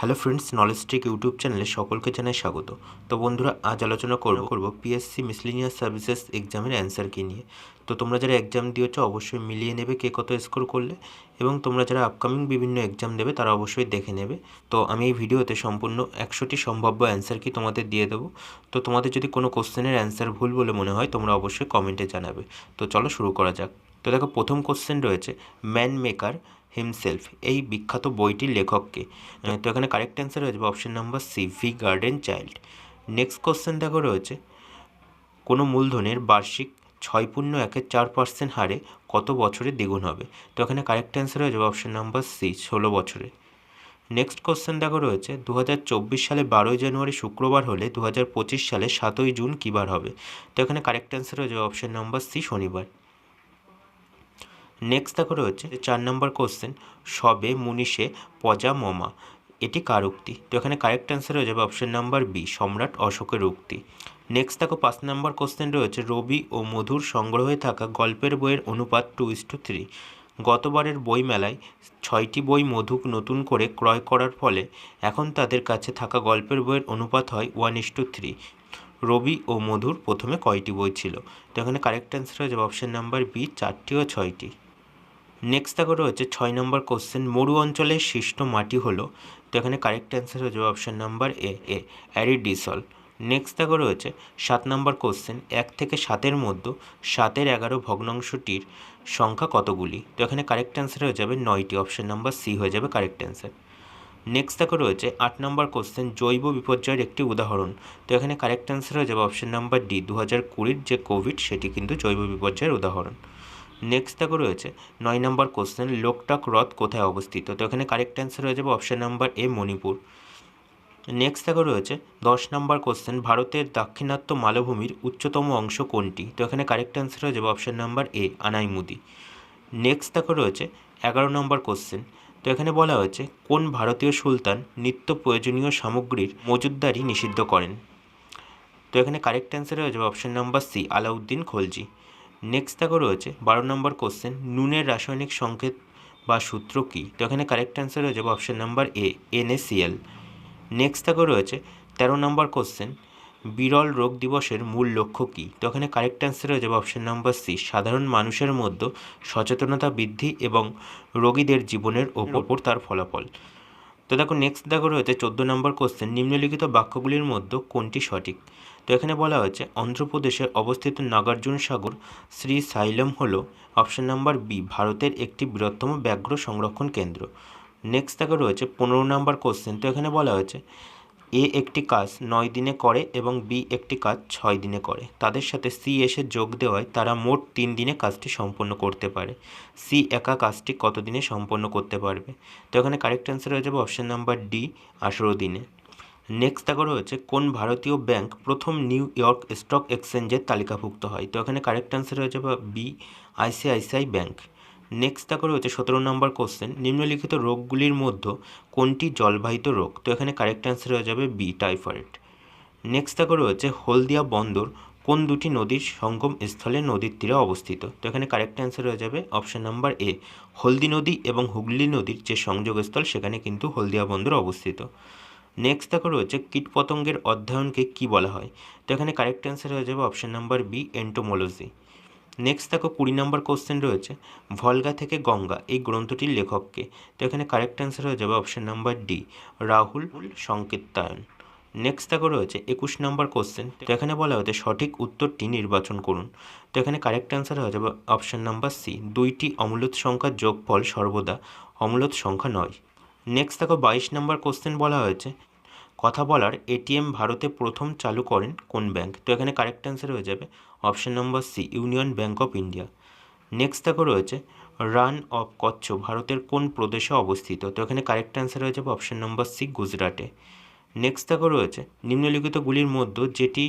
Hello friends knowledge trick YouTube চ্যানেলে সকলকে জানাই স্বাগত। তো বন্ধুরা, আজ আলোচনা করব করব পিএসসি মিসলিনিয়াস সার্ভিসেস এক্সামের অ্যান্সার কী নিয়ে। তো তোমরা যারা এক্সাম দিয়েছ, অবশ্যই মিলিয়ে নেবে কে কত স্কোর করলে এবং তোমরা যারা আপকামিং বিভিন্ন এক্সাম দেবে, তারা অবশ্যই দেখে নেবে। তো আমি এই ভিডিওতে সম্পূর্ণ একশোটি সম্ভাব্য অ্যান্সার কি তোমাদের দিয়ে দেবো। তো তোমাদের যদি কোনো কোশ্চেনের অ্যান্সার ভুল বলে মনে হয়, তোমরা অবশ্যই কমেন্টে জানাবে। তো চলো শুরু করা যাক। তো দেখো, প্রথম কোশ্চেন রয়েছে ম্যান মেকার হিমসেলফ এই বিখ্যাত বইটির লেখককে। তো এখানে কারেক্ট অ্যান্সার হয়ে যাবে option number C V garden child next question দেখো রয়েছে, কোনো মূলধনের বার্ষিক ছয় পূর্ণ একের চার পার্সেন্ট হারে কত বছরে দ্বিগুণ হবে? তো এখানে কারেক্ট অ্যান্সার হয়ে যাবে অপশন নাম্বার সি ষোলো বছরে। নেক্সট কোশ্চেন দেখো রয়েছে দু হাজার চব্বিশ সালে বারোই জানুয়ারি শুক্রবার হলে দু হাজার পঁচিশ সালে সাতই জুন কী বার হবে? তো এখানে কারেক্ট অ্যান্সার হয়ে যাবে অপশন নাম্বার সি শনিবার। নেক্সট দেখো রয়েছে চার নম্বর কোশ্চেন সবে মুনিশে পজা, মমা। এটি কার উক্তি? তো এখানে কারেক্ট অ্যান্সার হয়ে যাবে অপশন নাম্বার বি সম্রাট অশোকের উক্তি। নেক্সট দেখো পাঁচ নম্বর কোশ্চেন রয়েছে, রবি ও মধুর সংগ্রহে থাকা গল্পের বইয়ের অনুপাত টু ইস টু থ্রি গতবারের বই মেলায় ছয়টি বই মধুক নতুন করে ক্রয় করার ফলে এখন তাদের কাছে থাকা গল্পের বইয়ের অনুপাত হয় one is to three Rabi ও মধুর প্রথমে কয়টি বই ছিল? তো এখানে কারেক্ট অ্যান্সার হয়ে যাবে অপশন নাম্বার বি চারটি ও ছয়টি। নেক্সট দেখো রয়েছে ছয় নম্বর কোশ্চেন মরু অঞ্চলের শিষ্ট মাটি হলো, তো এখানে কারেক্ট অ্যান্সার হয়ে যাবে option number A A aridisol next দেখো রয়েছে সাত নম্বর কোশ্চেন এক থেকে সাতের মধ্যে সাতের এগারো ভগ্নাংশটির সংখ্যা কতগুলি? তো এখানে কারেক্ট অ্যান্সার হয়ে যাবে নয়টি অপশান নাম্বার সি হয়ে যাবে কারেক্ট অ্যান্সার নেক্সট দেখো রয়েছে আট নম্বর কোশ্চেন জৈব বিপর্যয়ের একটি উদাহরণ। তো এখানে কারেক্ট অ্যান্সার হয়ে যাবে অপশান নাম্বার ডি দু হাজার কুড়ির যে কোভিড সেটি কিন্তু জৈব বিপর্যয়ের উদাহরণ। নেক্সট দেখো রয়েছে, নয় নম্বর কোশ্চেন লোকটাক হ্রদ কোথায় অবস্থিত? তো এখানে কারেক্ট অ্যান্সার হয়ে যাবে option number A Manipur. Next দেখো রয়েছে, দশ নম্বর কোশ্চেন ভারতের দাক্ষিণাত্য মালভূমির উচ্চতম অংশ কোনটি? তো এখানে কারেক্ট অ্যান্সার হয়ে যাবে option number A Anaimudi. Next দেখো রয়েছে, এগারো নম্বর কোশ্চেন তো এখানে বলা হয়েছে, কোন ভারতীয় সুলতান নিত্য প্রয়োজনীয় সামগ্রীর মজুদদারি নিষিদ্ধ করেন? তো এখানে কারেক্ট অ্যান্সার হয়ে যাবে option number C Alauddin Khalji. Next দেখো রয়েছে বারো নম্বর কোশ্চেন নুনের রাসায়নিক সংকেত বা সূত্র কী? তো এখানে কারেক্ট অ্যান্সার হয়ে যাবে option number A NACL next দেখো রয়েছে তেরো নম্বর কোশ্চেন বিরল রোগ দিবসের মূল লক্ষ্য কী? তো এখানে কারেক্ট অ্যান্সার হয়ে যাবে অপশন নাম্বার সি সাধারণ মানুষের মধ্যে সচেতনতা বৃদ্ধি এবং রোগীদের জীবনের ওপর তার ফলাফল। তো দেখো নেক্সট দেখো রয়েছে চোদ্দ নম্বর কোশ্চেন নিম্নলিখিত বাক্যগুলির মধ্যে কোনটি সঠিক? তো এখানে বলা হয়েছে অন্ধ্রপ্রদেশে অবস্থিত নাগার্জুন সাগর শ্রী সাইলম হল অপশন নাম্বার বি, ভারতের একটি বৃহত্তম ব্যাঘ্র সংরক্ষণ কেন্দ্র। নেক্সট দেখো রয়েছে পনেরো নম্বর কোশ্চেন তো এখানে বলা হয়েছে, এ একটি কাজ নয় দিনে করে এবং বি একটি কাজ ছয় দিনে করে। তাদের সাথে সি এসে যোগ দেওয়ায় তারা মোট তিন দিনে কাজটি সম্পন্ন করতে পারে। সি একা কাজটি কত দিনে সম্পন্ন করতে পারবে? তো এখানে কারেক্ট অ্যান্সার হয়ে যাবে অপশান নাম্বার ডি, আঠেরো দিনে। নেক্সট দেখো রয়েছে কোন ভারতীয় ব্যাংক প্রথম নিউ ইয়র্ক স্টক এক্সচেঞ্জের তালিকাভুক্ত হয়। তো এখানে কারেক্ট অ্যান্সার হয়ে যাবে বি আইসিআইসিআই ব্যাংক নেক্সট দেখো রয়েছে সতেরো নম্বর কোশ্চেন নিম্নলিখিত রোগগুলির মধ্যে কোনটি জলবাহিত রোগ? তো এখানে কারেক্ট অ্যান্সার হয়ে যাবে বি টাইফয়েড নেক্সট দেখো রয়েছে হলদিয়া বন্দর, কোন দুটি নদীর সঙ্গম স্থলে নদীর তীরে অবস্থিত? তো এখানে কারেক্ট অ্যান্সার হয়ে যাবে অপশন নাম্বার এ হলদি নদী এবং হুগলি নদীর যে সংযোগস্থল সেখানে কিন্তু হলদিয়া বন্দর অবস্থিত। নেক্সট দেখো রয়েছে কীটপতঙ্গের অধ্যয়নকে কি বলা হয়? তো এখানে কারেক্ট অ্যান্সার হয়ে যাবে option number B entomology next দেখো কুড়ি নম্বর কোশ্চেন রয়েছে, ভলগা থেকে গঙ্গা, এই গ্রন্থটির লেখককে। তো এখানে কারেক্ট অ্যান্সার হয়ে যাবে অপশান নাম্বার ডি রাহুল সংকেতায়ন নেক্সট দেখো রয়েছে একুশ নম্বর কোশ্চেন তো এখানে বলা হয়েছে সঠিক উত্তরটি নির্বাচন করুন। তো এখানে কারেক্ট অ্যান্সার হয়ে যাবে অপশন নাম্বার সি দুইটি অমূলত সংখ্যার যোগফল সর্বদা, অমূলত সংখ্যা নয়। নেক্সট দেখো বাইশ নম্বর কোশ্চেন বলা হয়েছে। কথা বলার এটিএম ভারতে প্রথম চালু করেন কোন ব্যাংক তো এখানে কারেক্ট অ্যান্সার হয়ে যাবে। Option number C Union Bank of India next দেখো রয়েছে রান অফ কচ্ছ ভারতের কোন প্রদেশে অবস্থিত? তো এখানে কারেক্ট অ্যান্সার হয়ে যাবে অপশন নম্বর সি গুজরাটে নেক্সট দেখো রয়েছে, নিম্নলিখিতগুলির মধ্যে যেটি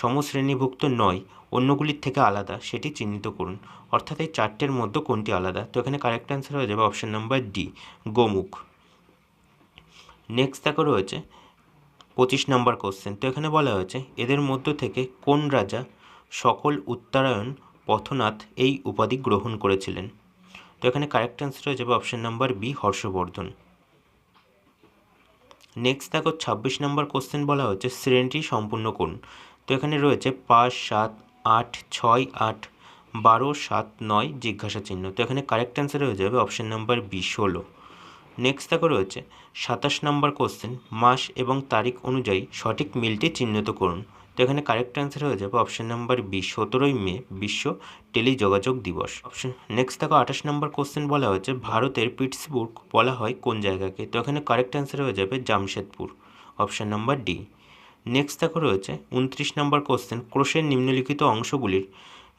সমশ্রেণীভুক্ত নয়, অন্যগুলির থেকে আলাদা, সেটি চিহ্নিত করুন। অর্থাৎ এই চারটের মধ্যে কোনটি আলাদা? তো এখানে কারেক্ট অ্যান্সার হয়ে যাবে option number D Gomukh. Next দেখো রয়েছে, পঁচিশ নম্বর কোশ্চেন তো এখানে বলা হয়েছে, এদের মধ্য থেকে কোন রাজা সকল উত্তরায়ণ পথনাথ এই উপাধি গ্রহণ করেছিলেন? তো এখানে কারেক্ট অ্যান্সার হয়ে যাবে option number B Harshavardhan. Next দেখো, ছাব্বিশ নম্বর কোশ্চেন বলা হচ্ছে শ্রেণীটি সম্পূর্ণ করুন তো এখানে রয়েছে পাঁচ, সাত, আট, ছয়, আট, বারো, সাত, নয় জিজ্ঞাসা চিহ্ন তো এখানে কারেক্ট অ্যান্সার হয়ে যাবে অপশন নাম্বার বি ষোলো। নেক্সট দেখো রয়েছে। সাতাশ নম্বর কোশ্চেন মাস এবং তারিখ অনুযায়ী সঠিক মিলটি চিহ্নিত করুন। তো এখানে কারেক্ট অ্যান্সার হয়ে যাবে অপশন নাম্বার বি সতেরোই মে, বিশ্ব টেলিযোগাযোগ দিবস। অপশন নেক্সট দেখো আঠাশ নম্বর কোশ্চেন বলা হয়েছে, ভারতের পিটসবুর্গ বলা হয় কোন জায়গাকে? তো এখানে কারেক্ট অ্যান্সার হয়ে যাবে Jamshedpur. Option number D next দেখো রয়েছে, উনত্রিশ নম্বর কোশ্চেন ক্রোশের নিম্নলিখিত অংশগুলির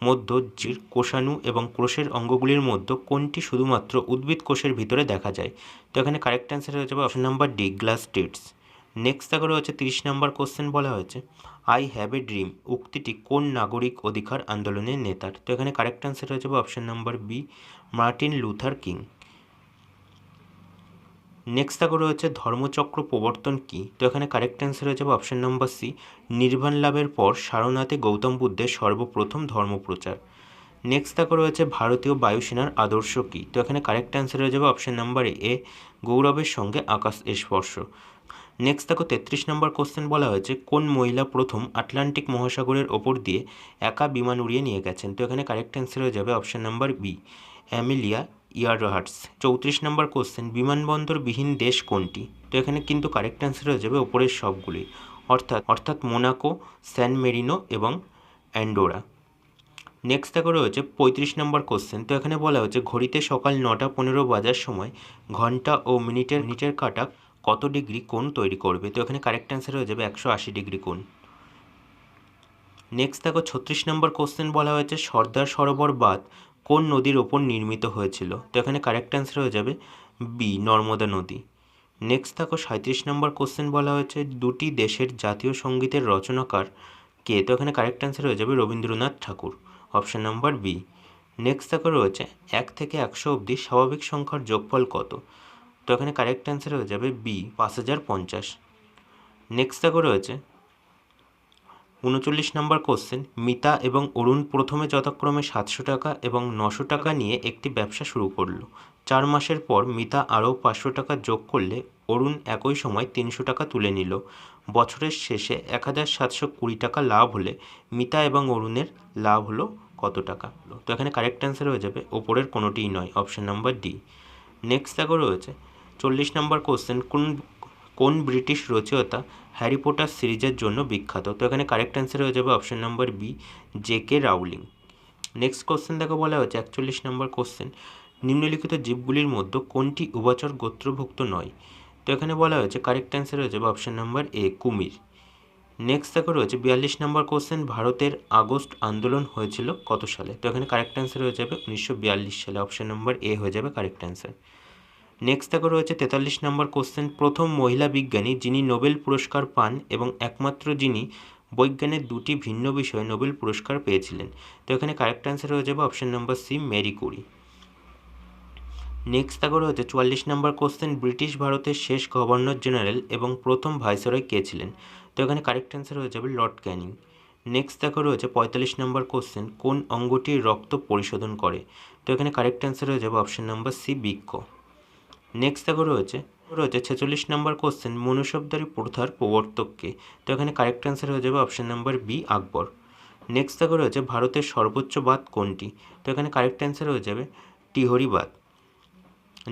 মধ্য জির কোষাণু এবং ক্রোশের অঙ্গগুলির মধ্যে কোনটি শুধুমাত্র উদ্ভিদ কোষের ভিতরে দেখা যায়? তো এখানে কারেক্ট অ্যান্সার হয়ে যাবে option number D glass tits next তাকে রয়েছে তিরিশ নম্বর কোশ্চেন বলা হয়েছে। আই হ্যাভ এ ড্রিম উক্তিটি কোন নাগরিক অধিকার আন্দোলনের নেতার? তো এখানে কারেক্ট অ্যান্সার হয়ে যাবে option number B Martin Luther King. Next দেখো রয়েছে ধর্মচক্র প্রবর্তন কী? তো এখানে কারেক্ট অ্যান্সার হয়ে যাবে অপশন নাম্বার সি নির্বাণ লাভের পর সারনাথে গৌতম বুদ্ধের সর্বপ্রথম ধর্মপ্রচার। নেক্সট দেখো রয়েছে ভারতীয় বায়ুসেনার আদর্শ কী? তো এখানে কারেক্ট অ্যান্সার হয়ে যাবে অপশান নাম্বার এ গৌরবের সঙ্গে আকাশ স্পর্শ। নেক্সট দেখো তেত্রিশ নম্বর কোশ্চেন বলা হয়েছে, কোন মহিলা প্রথম আটলান্টিক মহাসাগরের ওপর দিয়ে একা বিমান উড়িয়ে নিয়ে গেছেন? তো এখানে কারেক্ট অ্যান্সার হয়ে যাবে option number B Amelia Earhart's চৌত্রিশ নম্বর কোশ্চেন, বিমানবন্দরবিহীন দেশ কোনটি? তো এখানে কিন্তু কারেক্ট অ্যান্সার হয়ে যাবে ওপরের সবগুলি। অর্থাৎ অর্থাৎ মোনাকো, স্যান মেরিনো এবং অ্যান্ডোরা। নেক্সট দেখো রয়েছে পঁয়ত্রিশ নম্বর কোশ্চেন। তো এখানে বলা হয়েছে, ঘড়িতে সকাল নটা পনেরো বাজার সময় ঘণ্টা ও মিনিটের মিনিটের কাটা কত ডিগ্রি কোণ তৈরি করবে? তো এখানে কারেক্ট অ্যান্সার হয়ে যাবে একশো আশি ডিগ্রি কোণ। নেক্সট দেখো, ছত্রিশ নম্বর কোশ্চেন বলা হয়েছে, সর্দার সরোবর বাঁধ কোন নদীর ওপর নির্মিত হয়েছিল? তো এখানে কারেক্ট অ্যান্সার হয়ে যাবে বি নর্মদা নদী। নেক্সট দেখো সাঁত্রিশ নম্বর কোশ্চেন বলা হয়েছে, দুটি দেশের জাতীয় সঙ্গীতের রচনাকার কে? তো এখানে কারেক্ট অ্যান্সার হয়ে যাবে Rabindranath Thakur. Option number B next দেখো, রয়েছে, এক থেকে একশো অবধি স্বাভাবিক সংখ্যার যোগফল কত? তো এখানে কারেক্ট অ্যান্সার হয়ে যাবে বি পাঁচ হাজার পঞ্চাশ। নেক্সট দেখো, রয়েছে উনচল্লিশ নম্বর কোশ্চেন মিতা এবং অরুণ প্রথমে যথাক্রমে সাতশো টাকা এবং নশো টাকা নিয়ে একটি ব্যবসা শুরু করল। চার মাসের পর মিতা আরও পাঁচশো টাকা যোগ করলে অরুণ একই সময় তিনশো টাকা তুলে নিল। বছরের শেষে এক হাজার সাতশো কুড়ি টাকা লাভ হলে মিতা এবং অরুণের লাভ হলো কত টাকা? তো এখানে কারেক্ট অ্যান্সার হয়ে যাবে, ওপরের কোনোটিই নয় অপশন নাম্বার ডি নেক্সট দেখো রয়েছে, চল্লিশ নম্বর কোশ্চেন কোন কোন ব্রিটিশ রচয়িতা হ্যারি পটার সিরিজের জন্য বিখ্যাত? তো এখানে কারেক্ট অ্যান্সার হয়ে যাবে option number B J K Rowling next question দেখো বলা হচ্ছে একচল্লিশ নম্বর কোশ্চেন নিম্নলিখিত জীবগুলির মধ্যে কোনটি উভচর গোত্রভুক্ত নয়? তো এখানে বলা হয়েছে কারেক্ট অ্যান্সার হয়ে যাবে অপশন নাম্বার এ কুমির। নেক্সট দেখো রয়েছে, বিয়াল্লিশ নম্বর কোশ্চেন ভারতের আগস্ট আন্দোলন হয়েছিল কত সালে? তো এখানে কারেক্ট অ্যান্সার হয়ে যাবে, উনিশশো বিয়াল্লিশ সালে। অপশন নাম্বার এ হয়ে যাবে কারেক্ট অ্যান্সার নেক্সট দেখো রয়েছে তেতাল্লিশ নম্বর কোশ্চেন প্রথম মহিলা বিজ্ঞানী যিনি নোবেল পুরস্কার পান এবং একমাত্র যিনি বৈজ্ঞানের দুটি ভিন্ন বিষয়ে নোবেল পুরস্কার পেয়েছিলেন। তো এখানে কারেক্ট অ্যান্সার হয়ে যাবে অপশন নম্বর সি মেরি কুরি নেক্সট দেখো রয়েছে চুয়াল্লিশ নম্বর কোশ্চেন ব্রিটিশ ভারতের শেষ গভর্নর জেনারেল এবং প্রথম ভাইসরয় কে ছিলেন? তো এখানে কারেক্ট অ্যান্সার হয়ে যাবে লর্ড ক্যানিং। নেক্সট দেখো রয়েছে পঁয়তাল্লিশ নম্বর কোশ্চেন কোন অঙ্গটি রক্ত পরিশোধন করে? তো এখানে কারেক্ট অ্যান্সার হয়ে যাবে অপশন নাম্বার সি বৃক্ষ। নেক্সট দেখো রয়েছে রয়েছে ছেচল্লিশ নম্বর কোশ্চেন মনুষ্যবদারি প্রথার প্রবর্তককে। তো এখানে কারেক্ট অ্যান্সার হয়ে যাবে option number B Akbar. Next দেখো রয়েছে, ভারতের সর্বোচ্চ বাদ কোনটি? তো এখানে কারেক্ট অ্যান্সার হয়ে যাবে টিহরি বাদ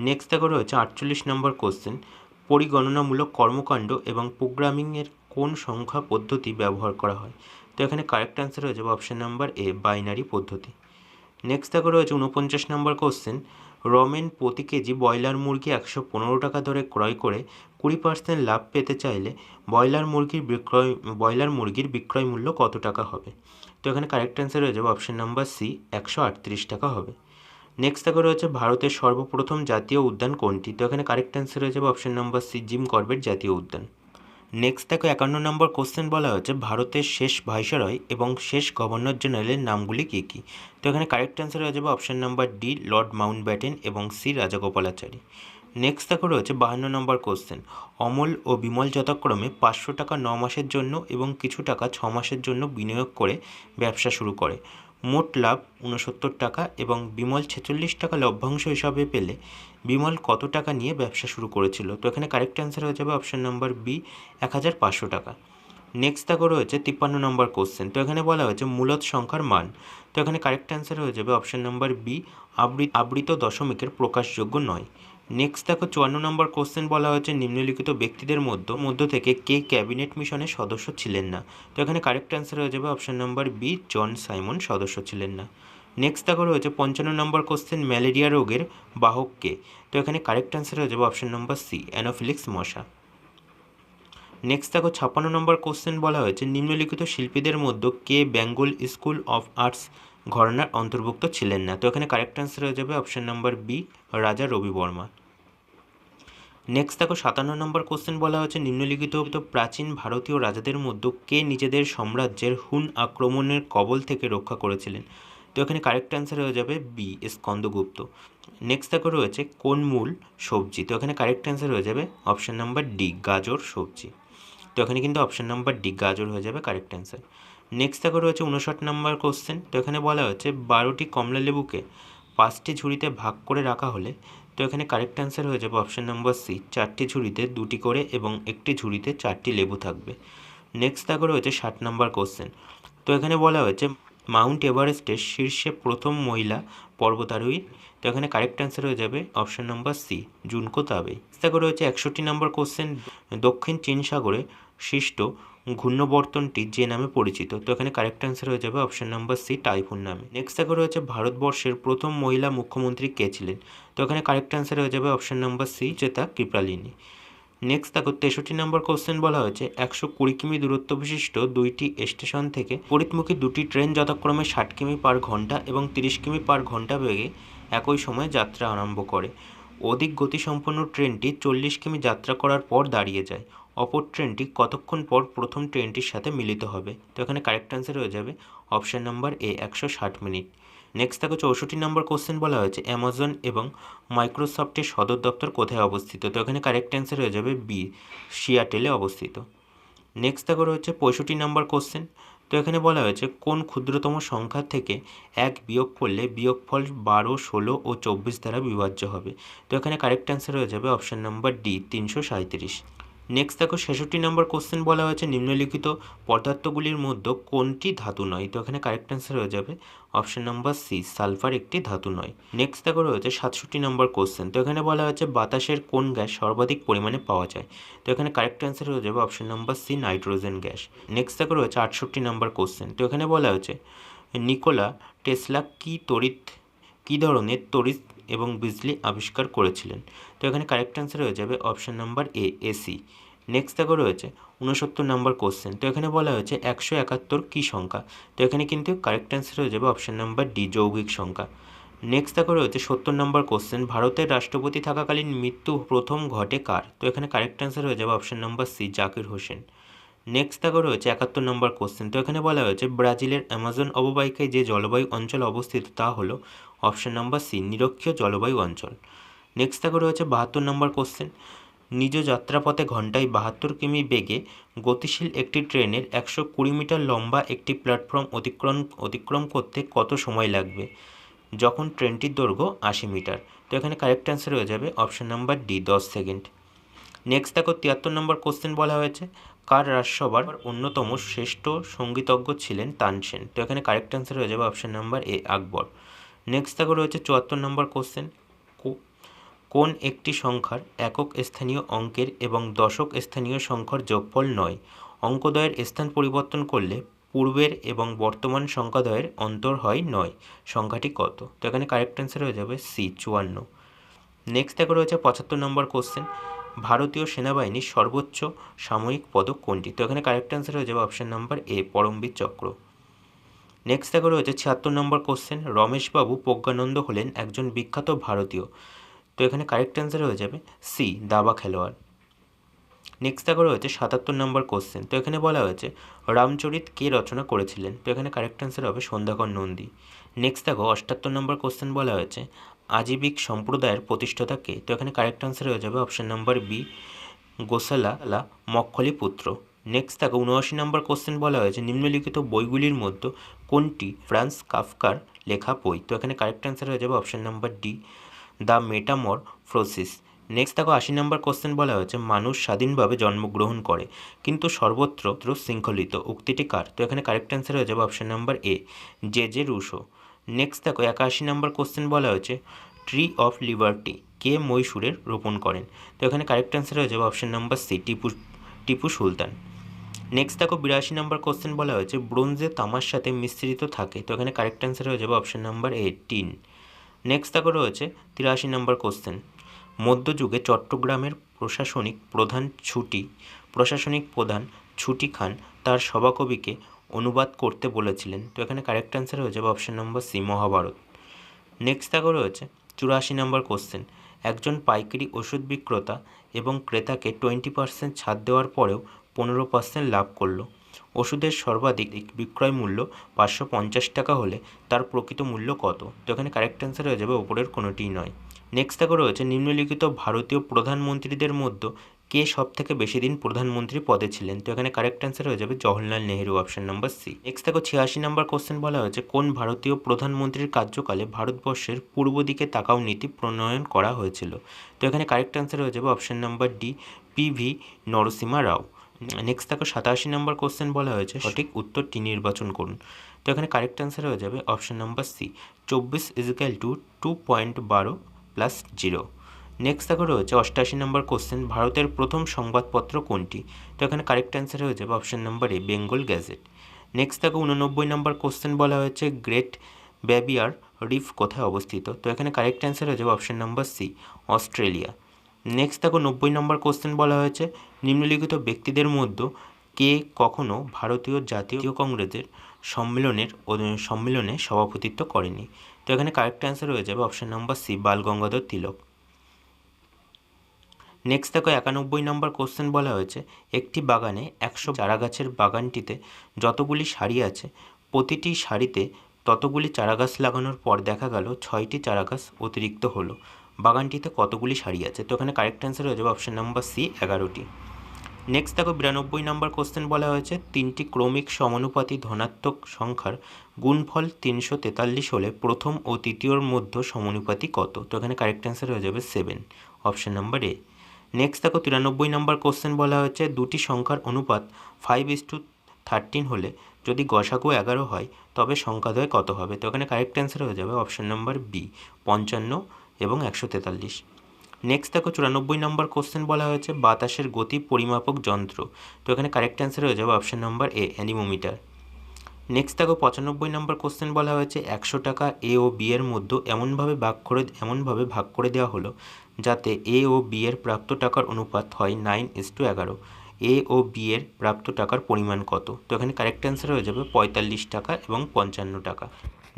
নেক্সট দেখো রয়েছে, আটচল্লিশ নম্বর কোশ্চেন পরিগণনামূলক কর্মকাণ্ড এবং প্রোগ্রামিংয়ের কোন সংখ্যা পদ্ধতি ব্যবহার করা হয়? তো এখানে কারেক্ট অ্যান্সার হয়ে যাবে অপশন নাম্বার এ বাইনারি পদ্ধতি। নেক্সট দেখো রয়েছে উনপঞ্চাশ নম্বর কোশ্চেন রমেন প্রতি কেজি ব্রয়লার মুরগি একশো পনেরো টাকা দরে ক্রয় করে কুড়ি পার্সেন্ট লাভ পেতে চাইলে ব্রয়লার মুরগির বিক্রয়, ব্রয়লার মুরগির বিক্রয় মূল্য কত টাকা হবে? তো এখানে কারেক্ট অ্যান্সার হয়ে যাবে অপশন নাম্বার সি একশো আটত্রিশ টাকা হবে। নেক্সট দেখো রয়েছে ভারতের সর্বপ্রথম জাতীয় উদ্যান কোনটি? তো এখানে কারেক্ট অ্যান্সার হয়ে যাবে option number C Jim Corbett জাতীয় উদ্যান। নেক্সট দেখো একান্ন নম্বর কোশ্চেন বলা হয়েছে, ভারতের শেষ ভাইসরয় এবং শেষ গভর্নর জেনারেলের নামগুলি কী কী? তো এখানে কারেক্ট অ্যান্সার হয়ে যাবে option number D Lord Mountbatten এবং সি রাজাগোপালাচারী। নেক্সট দেখো রয়েছে বাহান্ন নম্বর কোশ্চেন অমল ও বিমল যথাক্রমে পাঁচশো টাকা ন মাসের জন্য এবং কিছু টাকা ছ মাসের জন্য বিনিয়োগ করে ব্যবসা শুরু করে। মোট লাভ উনসত্তর টাকা এবং বিমল ছেচল্লিশ টাকা লভ্যাংশ হিসাবে পেলে বিমল কত টাকা নিয়ে ব্যবসা শুরু করেছিল? তো এখানে কারেক্ট অ্যান্সার হয়ে যাবে অপশান নাম্বার বি এক হাজার পাঁচশো টাকা। নেক্সট দেখো রয়েছে তিপ্পান্ন নম্বর কোশ্চেন তো এখানে বলা হয়েছে মূলত সংখ্যার মান। তো এখানে কারেক্ট অ্যান্সার হয়ে যাবে অপশান নাম্বার বি আবৃত আবৃত দশমিকের প্রকাশযোগ্য নয়। নেক্সট দেখো চুয়ান্ন নম্বর কোশ্চেন বলা হয়েছে, নিম্নলিখিত ব্যক্তিদের মধ্য মধ্য থেকে কে ক্যাবিনেট মিশনের সদস্য ছিলেন না? তো এখানে কারেক্ট অ্যান্সার হয়ে যাবে option number B John Simon সদস্য ছিলেন না। নেক্সট দেখো রয়েছে পঞ্চান্ন নম্বর কোশ্চেন ম্যালেরিয়া রোগের বাহক কে? তো এখানে কারেক্ট অ্যান্সার হয়ে যাবে অপশন নাম্বার সি অ্যানোফিলিক্স মশা। নেক্সট দেখো ছাপ্পান্ন নম্বর কোশ্চেন বলা হয়েছে, নিম্নলিখিত শিল্পীদের মধ্যে কে বেঙ্গল স্কুল অফ আর্টস ঘরানার অন্তর্ভুক্ত ছিলেন না। তো এখানে কারেক্ট অ্যান্সার হয়ে যাবে অপশান নাম্বার বি রাজা রবি বর্মা। নেক্সট দেখো, সাতান্ন নম্বর কোশ্চেন বলা হয়েছে, নিম্নলিখিত প্রাচীন ভারতীয় রাজাদের মধ্যে কে নিজেদের সাম্রাজ্যের হুন আক্রমণের কবল থেকে রক্ষা করেছিলেন? তো এখানে কারেক্ট অ্যান্সার হয়ে যাবে বি স্কন্দগুপ্ত। নেক্সট দেখো রয়েছে, কোন মূল সবজি? তো এখানে কারেক্ট অ্যান্সার হয়ে যাবে অপশান নাম্বার ডি গাজর সবজি। তো এখানে কিন্তু অপশন নাম্বার ডি গাজর হয়ে যাবে কারেক্ট অ্যান্সার নেক্সট দেখো রয়েছে উনষাট নম্বর কোশ্চেন তো এখানে বলা হচ্ছে বারোটি কমলা লেবুকে পাঁচটি ঝুড়িতে ভাগ করে রাখা হলে, তো এখানে কারেক্ট অ্যান্সার হয়ে যাবে অপশন নাম্বার সি চারটি ঝুড়িতে দুটি করে এবং একটি ঝুড়িতে চারটি লেবু থাকবে। নেক্সট দেখো রয়েছে ষাট নম্বর কোশ্চেন তো এখানে বলা হয়েছে, মাউন্ট এভারেস্টের শীর্ষে প্রথম মহিলা পর্বতারোহী। তো এখানে কারেক্ট অ্যান্সার হয়ে যাবে অপশন নাম্বার সি জুনকো তাবে। দেখো রয়েছে একষট্টি নম্বর কোশ্চেন দক্ষিণ চীন সাগরে সৃষ্ট ঘূর্ণবর্তনটি যে নামে পরিচিত, তো এখানে কারেক্ট অ্যান্সার হয়ে যাবে অপশন নাম্বার সি টাইফুন নামে। নেক্সট দেখো রয়েছে ভারতবর্ষের প্রথম মহিলা মুখ্যমন্ত্রী কে ছিলেন? তো এখানে কারেক্ট অ্যান্সার হয়ে যাবে অপশন নাম্বার সি চেতা কৃপালিনী নেক্সট দেখো তেষট্টি নম্বর কোশ্চেন বলা হয়েছে, একশো কুড়ি কিমি দূরত্ব বিশিষ্ট দুইটি স্টেশন থেকে পরিতমুখী দুটি ট্রেন যথাক্রমে ষাট কিমি পার ঘণ্টা এবং তিরিশ কিমি পার ঘণ্টা বেগে একই সময়ে যাত্রা আরম্ভ করে। অধিক গতিসম্পন্ন ট্রেনটি চল্লিশ কিমি যাত্রা করার পর দাঁড়িয়ে যায়। অপর ট্রেনটি কতক্ষণ পর প্রথম ট্রেনটির সাথে মিলিত হবে? তো এখানে কারেক্ট অ্যান্সার হয়ে যাবে অপশান নাম্বার এ একশো ষাট মিনিট। নেক্সট দেখো চৌষট্টি নম্বর কোশ্চেন বলা হয়েছে অ্যামাজন এবং মাইক্রোসফটের সদর দপ্তর কোথায় অবস্থিত? তো এখানে কারেক্ট অ্যান্সার হয়ে যাবে বি সিয়াটেলে অবস্থিত। নেক্সট দেখো রয়েছে পঁয়ষট্টি নম্বর কোশ্চেন তো এখানে বলা হয়েছে, কোন ক্ষুদ্রতম সংখ্যা থেকে এক বিয়োগ করলে বিয়োগফল বারো, ষোলো ও চব্বিশ দ্বারা বিভাজ্য হবে? তো এখানে কারেক্ট অ্যান্সার হয়ে যাবে অপশান নাম্বার ডি তিনশো সাঁত্রিশ নেক্সট দেখো ছেষট্টি নম্বর কোশ্চেন বলা হয়েছে, নিম্নলিখিত পদার্থগুলির মধ্যে কোনটি ধাতু নয়? তো এখানে কারেক্ট অ্যান্সার হয়ে যাবে। অপশন নাম্বার সি সালফার একটি ধাতু নয়। নেক্সট দেখো রয়েছে সাতষট্টি নম্বর কোশ্চেন তো এখানে বলা হয়েছে বাতাসের কোন গ্যাস সর্বাধিক পরিমাণে পাওয়া যায়? তো এখানে কারেক্ট অ্যান্সার হয়ে যাবে option number C nitrogen gas next দেখো রয়েছে আটষট্টি নম্বর কোশ্চেন তো এখানে বলা হয়েছে, নিকোলা টেসলা কি তড়িৎ, কী ধরনের তড়িৎ এবং বিজলি আবিষ্কার করেছিলেন। তো এখানে কারেক্ট অ্যান্সার হয়ে যাবে option number A AC next দেখো রয়েছে উনসত্তর নম্বর কোশ্চেন তো এখানে বলা হয়েছে একশো একাত্তর কী সংখ্যা? তো এখানে কিন্তু কারেক্ট অ্যান্সার হয়ে যাবে অপশন নাম্বার ডি যৌগিক সংখ্যা। নেক্সট দেখো রয়েছে সত্তর নম্বর কোশ্চেন ভারতের রাষ্ট্রপতি থাকাকালীন মৃত্যু প্রথম ঘটে কার? তো এখানে কারেক্ট অ্যান্সার হয়ে যাবে option number C Zakir Hussain. Next দেখো রয়েছে একাত্তর নম্বর কোশ্চেন তো এখানে বলা হয়েছে, ব্রাজিলের অ্যামাজন অববাহিকায় যে জলবায়ু অঞ্চল অবস্থিত, তা হলো অপশন নাম্বার সি নিরক্ষীয় জলবায়ু অঞ্চল। নেক্সট দেখো রয়েছে বাহাত্তর নম্বর কোশ্চেন নিজ যাত্রাপথে ঘন্টায় বাহাত্তর কিমি বেগে গতিশীল একটি ট্রেনের একশো কুড়ি মিটার লম্বা একটি প্ল্যাটফর্ম অতিক্রম অতিক্রম করতে কত সময় লাগবে? যখন ট্রেনটির দৈর্ঘ্য আশি মিটার। তো এখানে কারেক্ট অ্যান্সার হয়ে যাবে অপশন নাম্বার ডি দশ সেকেন্ড। নেক্সট দেখো তিয়াত্তর নম্বর কোশ্চেন বলা হয়েছে। কার রাজসভার অন্যতম শ্রেষ্ঠ সঙ্গীতজ্ঞ ছিলেন তানসেন? তো এখানে কারেক্ট অ্যান্সার হয়ে যাবে option number A Akbar. Next দেখো রয়েছে চুয়াত্তর নম্বর কোশ্চেন কোন একটি সংখ্যার একক স্থানীয় অঙ্কের এবং দশক স্থানীয় সংখ্যার যোগফল নয়? অঙ্কদ্বয়ের স্থান পরিবর্তন করলে পূর্বের এবং বর্তমান সংখ্যাদ্বয়ের অন্তর হয় নয়। সংখ্যাটি কত? তো এখানে কারেক্ট অ্যান্সার হয়ে যাবে সি চুয়ান্ন। নেক্সট দেখো রয়েছে পঁচাত্তর নম্বর কোশ্চেন ভারতীয় সেনাবাহিনীর সর্বোচ্চ সাময়িক পদক কোনটি? তো এখানে কারেক্ট অ্যান্সার হয়ে যাবে অপশান নাম্বার এ পরমবীর চক্র। নেক্সট দেখো রয়েছে ছিয়াত্তর নম্বর কোশ্চেন রমেশবাবু প্রজ্ঞানন্দ হলেন একজন বিখ্যাত ভারতীয়। তো এখানে কারেক্ট অ্যান্সার হয়ে যাবে সি দাবা খেলোয়াড়। নেক্সট দেখো রয়েছে সাতাত্তর নম্বর কোশ্চেন তো এখানে বলা হয়েছে রামচরিত কে রচনা করেছিলেন? তো এখানে কারেক্ট অ্যান্সার হবে সন্ধ্যাকর নন্দী। নেক্সট দেখো অষ্টাত্তর নম্বর কোশ্চেন বলা হয়েছে আজীবিক সম্প্রদায়ের প্রতিষ্ঠাতা কে তো এখানে কারেক্ট অ্যান্সার হয়ে যাবে option number B Gosala Makkhaliputra next দেখো, উনআশি নম্বর কোশ্চেন বলা হয়েছে, নিম্নলিখিত বইগুলির মধ্যে কোনটি ফ্রান্স কাফকার লেখা বই? তো এখানে কারেক্ট অ্যান্সার হয়ে যাবে option number D the metamorphosis next তাকে আশি নম্বর কোশ্চেন বলা হয়েছে, মানুষ স্বাধীনভাবে জন্মগ্রহণ করে, কিন্তু সর্বত্র শৃঙ্খলিত, উক্তিটি কার? তো এখানে কারেক্ট অ্যান্সার হয়ে যাবে option number A J J Rousseau. Next দেখো, একাশি নম্বর কোশ্চেন বলা হয়েছে ট্রি অফ লিবার্টি কে মহীশূরের রোপণ করেন? তো এখানে কারেক্ট অ্যান্সার হয়ে যাবে option number C Tipu Tipu Sultan. Next দেখো, বিরাশি নম্বর কোশ্চেন বলা হয়েছে, ব্রোঞ্জে তামার সাথে মিশ্রিত থাকে। তো এখানে কারেক্ট অ্যান্সার হয়ে যাবে option number A tin next দেখো রয়েছে, তিরাশি নম্বর কোশ্চেন মধ্যযুগে চট্টগ্রামের প্রশাসনিক প্রধান ছুটি, প্রশাসনিক প্রধান ছুটি খান, তার সভাকবিকে অনুবাদ করতে বলেছিলেন। তো এখানে কারেক্ট অ্যান্সার হয়ে যাবে option number C Mahabharat. Next দেখো রয়েছে চুরাশি নম্বর কোশ্চেন একজন পাইকারি ওষুধ বিক্রেতা এবং ক্রেতাকে টোয়েন্টি পার্সেন্ট ছাড় দেওয়ার পরেও পনেরো পার্সেন্ট লাভ করল। ওষুধের সর্বাধিক বিক্রয় মূল্য পাঁচশো পঞ্চাশ টাকা হলে তার প্রকৃত মূল্য কত? তো এখানে কারেক্ট অ্যান্সার হয়ে যাবে ওপরের কোনোটিই নয়। নেক্সট দেখো রয়েছে নিম্নলিখিত ভারতীয় প্রধানমন্ত্রীদের মধ্যে কে সব থেকে বেশি দিন প্রধানমন্ত্রী পদে ছিলেন? তো এখানে কারেক্ট অ্যান্সার হয়ে যাবে Jawaharlal Nehru option number C next দেখো, ছিয়াশি নম্বর কোশ্চেন বলা হয়েছে, কোন ভারতীয় প্রধানমন্ত্রীর কার্যকালে ভারতবর্ষের পূর্ব দিকে তাকাও নীতি প্রণয়ন করা হয়েছিল? তো এখানে কারেক্ট অ্যান্সার হয়ে যাবে option number D P V Narasimha Rao. Next দেখো, সাতাশি নম্বর কোশ্চেন বলা হয়েছে, সঠিক উত্তরটি নির্বাচন করুন। তো এখানে কারেক্ট অ্যান্সার হয়ে যাবে অপশন নাম্বার সি চব্বিশ is equal to two point বারো প্লাস জিরো নেক্সট দেখো রয়েছে অষ্টাশি নম্বর কোশ্চেন ভারতের প্রথম সংবাদপত্র কোনটি? তো এখানে কারেক্ট অ্যান্সার হয়ে যাবে option number A Bengal gazette next দেখো উননব্বই নম্বর কোশ্চেন বলা হয়েছে গ্রেট ব্যাবিয়ার রিফ কোথায় অবস্থিত? তো এখানে কারেক্ট অ্যান্সার হয়ে যাবে option number C Australia next দেখো নব্বই নম্বর কোশ্চেন বলা হয়েছে, নিম্নলিখিত ব্যক্তিদের মধ্যে কে কখনো ভারতীয় জাতীয় কংগ্রেসের সম্মেলনের সম্মেলনে সভাপতিত্ব করেনি? তো এখানে কারেক্ট অ্যান্সার হয়ে যাবে option number C Bal Gangadhar Tilak. Next দেখো একানব্বই নম্বর কোশ্চেন বলা হয়েছে, একটি বাগানে একশো চারা গাছের বাগানটিতে যতগুলি সারি আছে, প্রতিটি সারিতে ততগুলি চারা গাছ লাগানোর পর দেখা গেল ছয়টি চারা গাছ অতিরিক্ত হলো। বাগানটিতে কতগুলি সারি আছে? তো এখানে কারেক্ট অ্যান্সার হয়ে যাবে অপশন নাম্বার সি এগারোটি। নেক্সট দেখো বিরানব্বই নম্বর কোশ্চেন বলা হয়েছে, তিনটি ক্রমিক সমানুপাতি ধনাত্মক সংখ্যার গুণফল তিনশো তেতাল্লিশ হলে প্রথম ও তৃতীয়র মধ্যে সমানুপাতি কত? তো এখানে কারেক্ট অ্যান্সার হয়ে যাবে seven option number A next দেখো তিরানব্বই নম্বর কোশ্চেন বলা হয়েছে, দুটি সংখ্যার অনুপাত ফাইভ ইস টু থার্টিন হলে যদি গসাগু এগারো হয়, তবে সংখ্যাদ্বয় কত হবে? তো এখানে কারেক্ট অ্যান্সার হয়ে যাবে অপশন নাম্বার বি পঞ্চান্ন এবং একশো তেতাল্লিশ। নেক্সট দেখো চুরানব্বই নম্বর কোশ্চেন বলা হয়েছে, বাতাসের গতি পরিমাপক যন্ত্র। তো এখানে কারেক্ট অ্যান্সার হয়ে যাবে option number A anemometer next দেখো পঁচানব্বই নম্বর কোশ্চেন বলা হয়েছে, একশো টাকা এ ও বি এর মধ্যে এমনভাবে ভাগ করে, এমনভাবে ভাগ করে দেওয়া হলো যাতে এ ও বি এর প্রাপ্ত টাকার অনুপাত হয় নাইন ইস টু এগারো। এ ও বি এর প্রাপ্ত টাকার পরিমাণ কত? তো এখানে কারেক্ট অ্যান্সার হয়ে যাবে পঁয়তাল্লিশ টাকা এবং পঞ্চান্ন টাকা।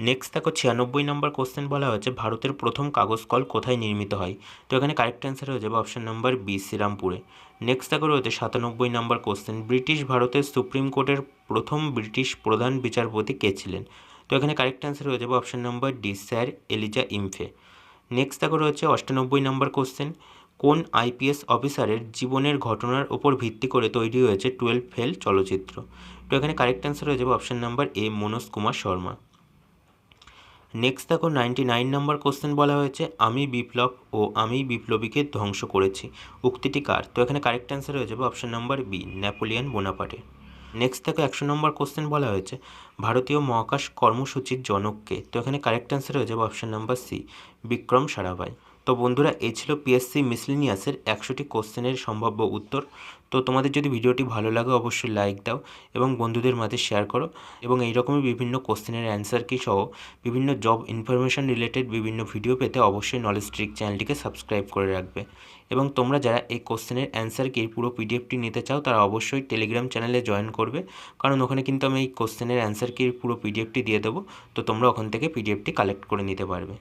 নেক্সট দেখো ছিয়ানব্বই নম্বর কোশ্চেন বলা হয়েছে, ভারতের প্রথম কাগজ কল কোথায় নির্মিত হয়? তো এখানে কারেক্ট অ্যান্সার হয়ে যাবে অপশন নাম্বার বি শ্রীরামপুরে। নেক্সট দেখো রয়েছে সাতানব্বই নম্বর কোশ্চেন ব্রিটিশ ভারতের সুপ্রিম কোর্টের প্রথম ব্রিটিশ প্রধান বিচারপতি কে ছিলেন? তো এখানে কারেক্ট অ্যান্সার হয়ে যাবে option number D sir Elijah Impey. Next দেখো রয়েছে অষ্টানব্বই নম্বর কোশ্চেন কোন আইপিএস অফিসারের জীবনের ঘটনার ওপর ভিত্তি করে তৈরি হয়েছে টুয়েলভ ফেল চলচ্চিত্র? তো এখানে কারেক্ট অ্যান্সার হয়ে যাবে option number A Manoj Kumar Sharma. Next দেখো নাইনটি নাইন নম্বর কোশ্চেন বলা হয়েছে, আমি বিপ্লব ও আমি বিপ্লবীকে ধ্বংস করেছি। উক্তিটি কার? তো এখানে কারেক্ট অ্যান্সার হয়ে যাবে option number B Napoleon Bonaparte next থেকে একশো নম্বর কোশ্চেন বলা হয়েছে, ভারতীয় মহাকাশ কর্মসূচির জনককে। তো এখানে কারেক্ট অ্যান্সার হয়ে যাবে option number C Vikram Sarabhai. তো বন্ধুরা এই ছিল পিএসসি মিসলিনিয়াসের একশোটি কোশ্চেনের সম্ভাব্য উত্তর। তো তোমাদের যদি ভিডিওটি ভালো লাগে, অবশ্যই লাইক দাও এবং বন্ধুদের মাঝে শেয়ার করো এবং এইরকমই বিভিন্ন কোশ্চেনের অ্যান্সার কি সহ বিভিন্ন জব ইনফরমেশান রিলেটেড বিভিন্ন ভিডিও পেতে অবশ্যই নলেজ ট্রিক চ্যানেলটিকে সাবস্ক্রাইব করে রাখবে। এবং তোমরা যারা এই কোশ্চেনের অ্যান্সার কি, পুরো পিডিএফটি নিতে চাও, তারা অবশ্যই টেলিগ্রাম চ্যানেলে জয়েন করবে। কারণ ওখানে কিন্তু আমি এই কোশ্চেনের অ্যান্সার কি, পুরো পিডিএফটি দিয়ে দেবো। তো তোমরা ওখান থেকে পিডিএফটি কালেক্ট করে নিতে পারবে।